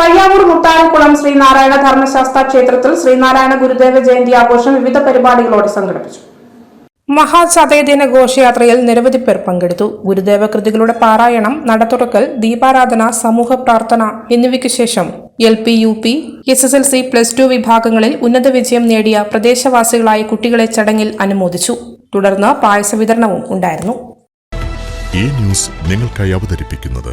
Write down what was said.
പയ്യാവൂർ മുത്താരക്കുളം ശ്രീനാരായണ ധർമ്മശാസ്ത്ര ക്ഷേത്രത്തിൽ ശ്രീനാരായണ ഗുരുദേവ ജയന്തി ആഘോഷം വിവിധ പരിപാടികളോടെ സംഘടിപ്പിച്ചു. മഹാചതയദിന ഘോഷയാത്രയിൽ നിരവധി പേർ പങ്കെടുത്തു. ഗുരുദേവ കൃതികളുടെ പാരായണം നടത്തുറക്കൽ ദീപാരാധന സമൂഹ പ്രാർത്ഥന എന്നിവയ്ക്ക് ശേഷം L P U P S S L C plus two വിഭാഗങ്ങളിൽ ഉന്നത വിജയം നേടിയ പ്രദേശവാസികളായ കുട്ടികളെ ചടങ്ങിൽ അനുമോദിച്ചു. തുടർന്ന് പായസ വിതരണവും ഉണ്ടായിരുന്നു. ഈ ന്യൂസ് നിങ്ങൾക്കായി അവതരിപ്പിക്കുന്നത്